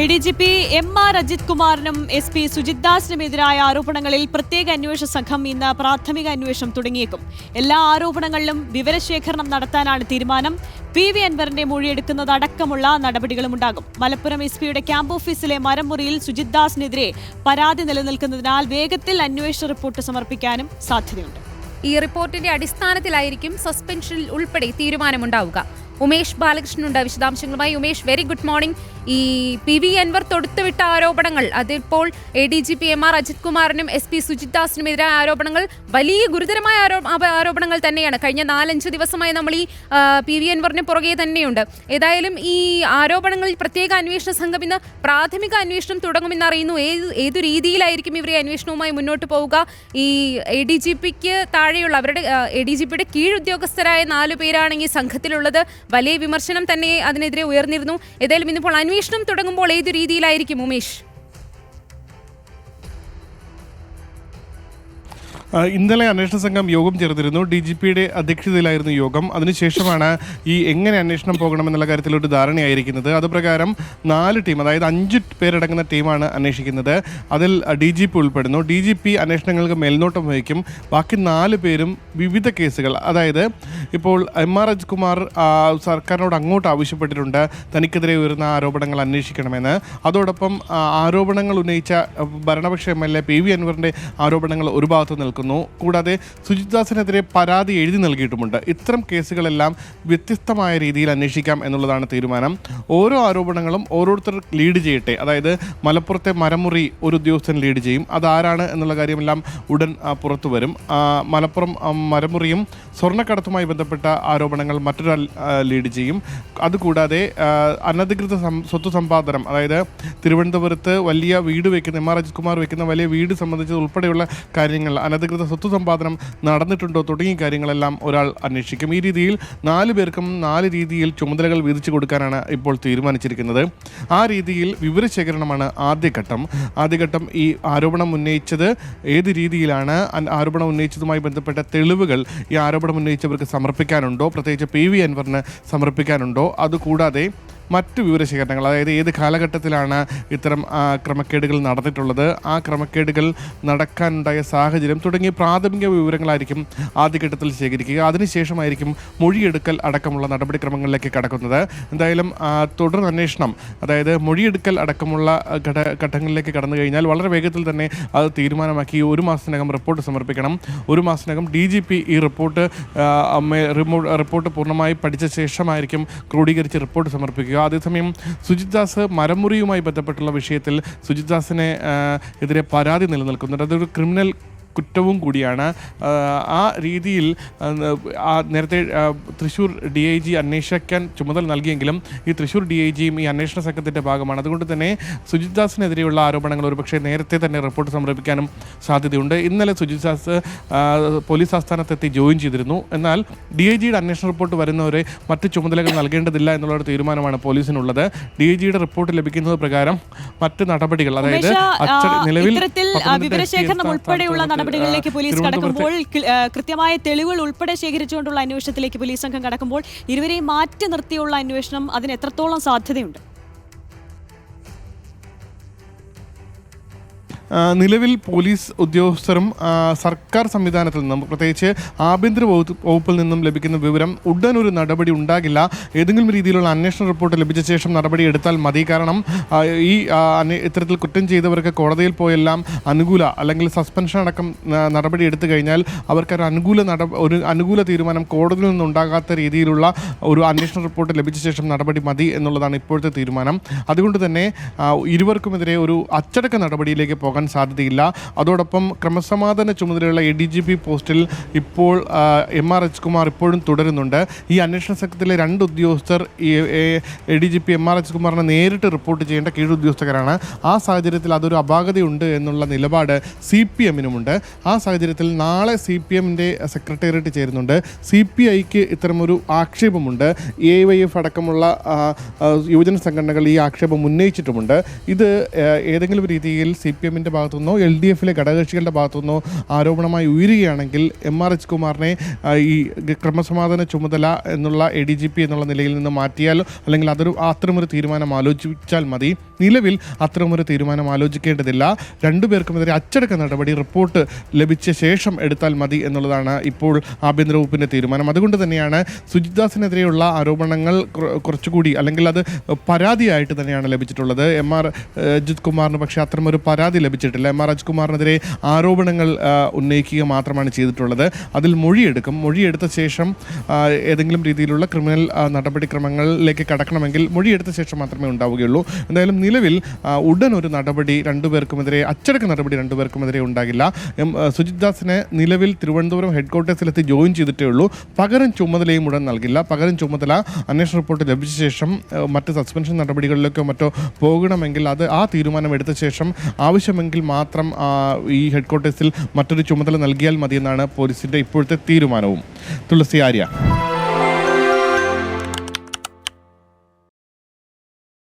A D G P M R Ajith കുമാറിനും S P Sujith ദാസിനുമെതിരായ ആരോപണങ്ങളിൽ പ്രത്യേക അന്വേഷണ സംഘം ഇന്ന് പ്രാഥമിക അന്വേഷണം തുടങ്ങിയേക്കും. എല്ലാ ആരോപണങ്ങളിലും വിവരശേഖരണം നടത്താനാണ് തീരുമാനം. പി വി അൻവറിന്റെ മൊഴിയെടുക്കുന്നത് അടക്കമുള്ള നടപടികളും ഉണ്ടാകും. മലപ്പുറം എസ് പിയുടെ ക്യാമ്പ് ഓഫീസിലെ മരമുറിയിൽ സുജിത് ദാസിനെതിരെ പരാതി നിലനിൽക്കുന്നതിനാൽ വേഗത്തിൽ അന്വേഷണ റിപ്പോർട്ട് സമർപ്പിക്കാനും സാധ്യതയുണ്ട്. ഈ റിപ്പോർട്ടിന്റെ അടിസ്ഥാനത്തിലായിരിക്കും സസ്പെൻഷനിൽ ഉൾപ്പെടെ തീരുമാനമുണ്ടാവുക. ഉമേഷ് ബാലകൃഷ്ണനുണ്ട്. വിശദാംശങ്ങളുമായി ഉമേഷ് വെരി ഗുഡ് മോർണിംഗ് ഈ പി വി അൻവർ തൊടുത്തുവിട്ട ആരോപണങ്ങൾ അതിപ്പോൾ A D G P M R Ajith കുമാറിനും S P Sujith ദാസിനുമെതിരായ ആരോപണങ്ങൾ വലിയ ഗുരുതരമായ ആരോപണങ്ങൾ തന്നെയാണ്. കഴിഞ്ഞ നാലഞ്ച് ദിവസമായി നമ്മൾ ഈ പി വി അൻവറിന് പുറകെ തന്നെയുണ്ട്. ഏതായാലും ഈ ആരോപണങ്ങളിൽ പ്രത്യേക അന്വേഷണ സംഘം ഇന്ന് പ്രാഥമിക അന്വേഷണം തുടങ്ങുമെന്ന് അറിയുന്നു. ഏത് ഏതു രീതിയിലായിരിക്കും ഇവർ ഈ അന്വേഷണവുമായി മുന്നോട്ട് പോവുക? ഈ എ ഡി ജി പിക്ക് താഴെയുള്ള അവരുടെ എ ഡി ജി പിയുടെ കീഴുദ്യോഗസ്ഥരായ നാലു പേരാണ് ഈ സംഘത്തിലുള്ളത്. വലിയ വിമർശനം തന്നെ അതിനെതിരെ ഉയർന്നിരുന്നു. ഏതായാലും ഇന്നിപ്പോൾ അന്വേഷണം തുടങ്ങുമ്പോൾ ഏതു രീതിയിലായിരിക്കും ഉമേഷ്? ഇന്നലെ അന്വേഷണ സംഘം യോഗം ചേർന്നിരുന്നു. ഡി ജി പിയുടെ അധ്യക്ഷതയിലായിരുന്നു യോഗം. അതിനുശേഷമാണ് ഈ എങ്ങനെ അന്വേഷണം പോകണമെന്നുള്ള കാര്യത്തിൽ ഒരു ധാരണയായിരിക്കുന്നത്. അത് പ്രകാരം നാല് ടീം അതായത് അഞ്ച് പേരടങ്ങുന്ന ടീമാണ് അന്വേഷിക്കുന്നത്. അതിൽ ഡി ജി പി ഉൾപ്പെടുന്നു. ഡി ജി പി അന്വേഷണങ്ങൾക്ക് മേൽനോട്ടം വഹിക്കും. ബാക്കി നാല് പേരും വിവിധ കേസുകൾ അതായത് ഇപ്പോൾ എം ആർ അജ്കുമാർ സർക്കാരിനോട് അങ്ങോട്ട് ആവശ്യപ്പെട്ടിട്ടുണ്ട്. തനിക്കെതിരെ ഉയർന്ന ആരോപണങ്ങൾ അന്വേഷിക്കണമെന്ന്. അതോടൊപ്പം ആരോപണങ്ങൾ ഉന്നയിച്ച ഭരണപക്ഷ M L A P V അൻവറിന്റെ ആരോപണങ്ങൾ ഒരു ഭാഗത്ത് നിൽക്കുന്നു കൂടാതെ സുജിത് ദാസിനെതിരെ പരാതി എഴുതി നൽകിയിട്ടുമുണ്ട്. ഇത്തരം കേസുകളെല്ലാം വ്യത്യസ്തമായ രീതിയിൽ അന്വേഷിക്കാം എന്നുള്ളതാണ് തീരുമാനം. ഓരോ ആരോപണങ്ങളും ഓരോരുത്തർ ലീഡ് ചെയ്യട്ടെ. അതായത് മലപ്പുറത്തെ മരമുറി ഒരു ഉദ്യോഗസ്ഥൻ ലീഡ് ചെയ്യും. അതാരാണ് എന്നുള്ള കാര്യമെല്ലാം ഉടൻ പുറത്തു വരും. മലപ്പുറം മരമുറിയും സ്വർണക്കടത്തുമായി ബന്ധപ്പെട്ട ആരോപണങ്ങൾ മറ്റൊരാൾ ലീഡ് ചെയ്യും. അതുകൂടാതെ അനധികൃത സ്വത്ത് സമ്പാദനം അതായത് തിരുവനന്തപുരത്ത് വലിയ വീട് വയ്ക്കുന്ന എം ആർ അജിത് കുമാർ വയ്ക്കുന്ന വലിയ വീട് സംബന്ധിച്ച് ഉൾപ്പെടെയുള്ള കാര്യങ്ങൾ അനധികൃത സ്വത്ത് സമ്പാദനം നടന്നിട്ടുണ്ടോ തുടങ്ങിയ കാര്യങ്ങളെല്ലാം ഒരാൾ അന്വേഷിക്കും. ഈ രീതിയിൽ നാല് പേർക്കും നാല് രീതിയിൽ ചുമതലകൾ വീതിച്ചു കൊടുക്കാനാണ് ഇപ്പോൾ തീരുമാനിച്ചിരിക്കുന്നത്. ആ രീതിയിൽ വിവരശേഖരണമാണ് ആദ്യഘട്ടം. ആദ്യഘട്ടം ഈ ആരോപണം ഉന്നയിച്ചത് ഏത് രീതിയിലാണ്? ആരോപണം ഉന്നയിച്ചതുമായി ബന്ധപ്പെട്ട തെളിവുകൾ ഈ ആരോപണം ഉന്നയിച്ചവർക്ക് സമർപ്പിക്കാനുണ്ടോ? പ്രത്യേകിച്ച് പി വി അൻവറിന് സമർപ്പിക്കാനുണ്ടോ? അതുകൂടാതെ മറ്റു വിവരശേഖരണങ്ങൾ അതായത് ഏത് കാലഘട്ടത്തിലാണ് ഇത്തരം ക്രമക്കേടുകൾ നടന്നിട്ടുള്ളത് ആ ക്രമക്കേടുകൾ നടക്കാനുണ്ടായ സാഹചര്യം തുടങ്ങിയ പ്രാഥമിക വിവരങ്ങളായിരിക്കും ആദ്യഘട്ടത്തിൽ ശേഖരിക്കുക. അതിനുശേഷമായിരിക്കും മൊഴിയെടുക്കൽ അടക്കമുള്ള നടപടിക്രമങ്ങളിലേക്ക് കടക്കുന്നത്. എന്തായാലും തുടർ അന്വേഷണം അതായത് മൊഴിയെടുക്കൽ അടക്കമുള്ള ഘട ഘട്ടങ്ങളിലേക്ക് കടന്നു കഴിഞ്ഞാൽ വളരെ വേഗത്തിൽ തന്നെ അത് തീരുമാനമാക്കി ഒരു മാസത്തിനകം റിപ്പോർട്ട് സമർപ്പിക്കണം. ഒരു മാസത്തിനകം ഡി ജി പി ഈ റിപ്പോർട്ട് റിപ്പോർട്ട് പൂർണമായി പഠിച്ച ശേഷമായിരിക്കും ക്രോഡീകരിച്ച് റിപ്പോർട്ട് സമർപ്പിക്കുക. അതേസമയം സുജിത് ദാസ് മരമുറിയുമായി ബന്ധപ്പെട്ടുള്ള വിഷയത്തിൽ സുജിത് ദാസിനെ എതിരെ പരാതി നിലനിൽക്കുന്നുണ്ട്. അതൊരു ക്രിമിനൽ കുറ്റവും കൂടിയാണ്. ആ, രീതിയിൽ നേരത്തെ തൃശ്ശൂർ ഡി ഐ ജി അന്വേഷിക്കാൻ ചുമതല നൽകിയെങ്കിലും ഈ തൃശ്ശൂർ ഡി ഐ ജിയും ഈ അന്വേഷണ സംഘത്തിന്റെ ഭാഗമാണ്. അതുകൊണ്ട് തന്നെ സുജിത് ദാസിനെതിരെയുള്ള ആരോപണങ്ങൾ ഒരുപക്ഷെ നേരത്തെ തന്നെ റിപ്പോർട്ട് സമർപ്പിക്കാനും സാധ്യതയുണ്ട്. ഇന്നലെ സുജിത് ദാസ് പോലീസ് ആസ്ഥാനത്തെത്തി ജോയിൻ ചെയ്തിരുന്നു. എന്നാൽ ഡി ഐ ജിയുടെ അന്വേഷണ റിപ്പോർട്ട് വരുന്നവരെ മറ്റ് ചുമതലകൾ നൽകേണ്ടതില്ല എന്നുള്ള ഒരു തീരുമാനമാണ് പോലീസിനുള്ളത്. ഡി ഐ ജിയുടെ റിപ്പോർട്ട് ലഭിക്കുന്നത് പ്രകാരം മറ്റ് നടപടികൾ അതായത് നിലവിൽ വിവരശേഖരണം ഉൾപ്പെടെയുള്ള നടപടികളിലേക്ക് പോലീസ് കടക്കുമ്പോൾ കൃത്യമായ തെളിവുകൾ ഉൾപ്പെടെ ശേഖരിച്ചുകൊണ്ടുള്ള അന്വേഷണത്തിലേക്ക് പോലീസ് സംഘം കടക്കുമ്പോൾ ഇരുവരെയും മാറ്റി നിർത്തിയുള്ള അന്വേഷണം അതിന് എത്രത്തോളം സാധ്യതയുണ്ട്? നിലവിൽ പോലീസ് ഉദ്യോഗസ്ഥരും സർക്കാർ സംവിധാനത്തിൽ നിന്നും പ്രത്യേകിച്ച് ആഭ്യന്തര വകുപ്പ് വകുപ്പിൽ നിന്നും ലഭിക്കുന്ന വിവരം ഉടൻ ഒരു നടപടി ഉണ്ടാകില്ല. ഏതെങ്കിലും രീതിയിലുള്ള അന്വേഷണ റിപ്പോർട്ട് ലഭിച്ച ശേഷം നടപടി എടുത്താൽ മതി. കാരണം ഈ ഇത്തരത്തിൽ കുറ്റം ചെയ്തവർക്ക് കോടതിയിൽ പോയെല്ലാം അനുകൂല അല്ലെങ്കിൽ സസ്പെൻഷൻ അടക്കം നടപടി എടുത്തു കഴിഞ്ഞാൽ അവർക്ക് ഒരു അനുകൂല നട ഒരു അനുകൂല തീരുമാനം കോടതിയിൽ നിന്നുണ്ടാകാത്ത രീതിയിലുള്ള ഒരു അന്വേഷണ റിപ്പോർട്ട് ലഭിച്ച ശേഷം നടപടി മതി എന്നുള്ളതാണ് ഇപ്പോഴത്തെ തീരുമാനം. അതുകൊണ്ട് തന്നെ ഇരുവർക്കുമെതിരെ ഒരു അച്ചടക്ക നടപടിയിലേക്ക് പോകാൻ സാധ്യതയില്ല. അതോടൊപ്പം ക്രമസമാധാന ചുമതലയുള്ള എ ഡി ജി പി പോസ്റ്റിൽ ഇപ്പോൾ എം ആർ എച്ച് കുമാർ ഇപ്പോഴും തുടരുന്നുണ്ട്. ഈ അന്വേഷണ സംഘത്തിലെ രണ്ട് ഉദ്യോഗസ്ഥർ A D G P M R H കുമാറിനെ നേരിട്ട് റിപ്പോർട്ട് ചെയ്യേണ്ട കീഴുദ്യോഗസ്ഥരാണ്. ആ സാഹചര്യത്തിൽ അതൊരു അപാകതയുണ്ട് എന്നുള്ള നിലപാട് സി പി എമ്മിനുമുണ്ട്. ആ സാഹചര്യത്തിൽ നാളെ സി പി എമ്മിന്റെ സെക്രട്ടേറിയറ്റ് ചേരുന്നുണ്ട്. സി പി ഐക്ക് ഇത്തരമൊരു ആക്ഷേപമുണ്ട്. എ വൈ എഫ് അടക്കമുള്ള യുവജന സംഘടനകൾ ഈ ആക്ഷേപം ഉന്നയിച്ചിട്ടുമുണ്ട്. ഇത് ഏതെങ്കിലും രീതിയിൽ സി പി എമ്മിന്റെ എമ്മിന്റെ ഭാഗത്തുനിന്നോ എൽ ഡി എഫിലെ ഘടകകക്ഷികളുടെ ഭാഗത്തുനിന്നോ ആരോപണമായി ഉയരുകയാണെങ്കിൽ എം ആർ എച്ച് കുമാറിനെ ഈ ക്രമസമാധാന ചുമതല എന്നുള്ള എ ഡി ജി പി എന്നുള്ള നിലയിൽ നിന്ന് മാറ്റിയാലോ അല്ലെങ്കിൽ അതൊരു അത്തരമൊരു തീരുമാനം ആലോചിച്ചാൽ മതി. നിലവിൽ അത്തരമൊരു തീരുമാനം ആലോചിക്കേണ്ടതില്ല. രണ്ടുപേർക്കുമെതിരെ അച്ചടക്ക നടപടി റിപ്പോർട്ട് ലഭിച്ച ശേഷം എടുത്താൽ മതി എന്നുള്ളതാണ് ഇപ്പോൾ ആഭ്യന്തര വകുപ്പിന്റെ തീരുമാനം. അതുകൊണ്ട് തന്നെയാണ് സുജിത്ദാസിനെതിരെയുള്ള ആരോപണങ്ങൾ കുറച്ചുകൂടി അല്ലെങ്കിൽ അത് പരാതിയായിട്ട് തന്നെയാണ് ലഭിച്ചിട്ടുള്ളത്. എം ആർ അജിത് കുമാറിന് പക്ഷേ അത്തരമൊരു പരാതി ലഭിച്ചിട്ടില്ല എം ആർ രാജ്കുമാറിനെതിരെ ആരോപണങ്ങൾ ഉന്നയിക്കുക മാത്രമാണ് ചെയ്തിട്ടുള്ളത്. അതിൽ മൊഴിയെടുക്കും. മൊഴിയെടുത്ത ശേഷം ഏതെങ്കിലും രീതിയിലുള്ള ക്രിമിനൽ നടപടിക്രമങ്ങളിലേക്ക് കടക്കണമെങ്കിൽ മൊഴിയെടുത്ത ശേഷം മാത്രമേ ഉണ്ടാവുകയുള്ളൂ. എന്തായാലും നിലവിൽ ഉടൻ ഒരു നടപടി രണ്ടുപേർക്കുമെതിരെ അച്ചടക്ക നടപടി രണ്ടുപേർക്കുമെതിരെ ഉണ്ടാകില്ല. എം സുജിത് ദാസിനെ നിലവിൽ തിരുവനന്തപുരം ഹെഡ് ക്വാർട്ടേഴ്സിലെത്തി ജോയിൻ ചെയ്തിട്ടേ ഉള്ളൂ. പകരം ചുമതലയും ഉടൻ നൽകില്ല. പകരം ചുമതല അന്വേഷണ റിപ്പോർട്ട് ലഭിച്ച ശേഷം മറ്റ് സസ്പെൻഷൻ നടപടികളിലേക്കോ മറ്റോ പോകണമെങ്കിൽ അത് ആ തീരുമാനം എടുത്ത ശേഷം ആവശ്യമെങ്കിൽ മാത്രം ഈ ഹെഡ് ക്വാർട്ടേഴ്സിൽ മറ്റൊരു ചുമതല നൽകിയാൽ മതിയെന്നാണ് പോലീസിന്റെ ഇപ്പോഴത്തെ തീരുമാനവും. തുളസി ആര്യ.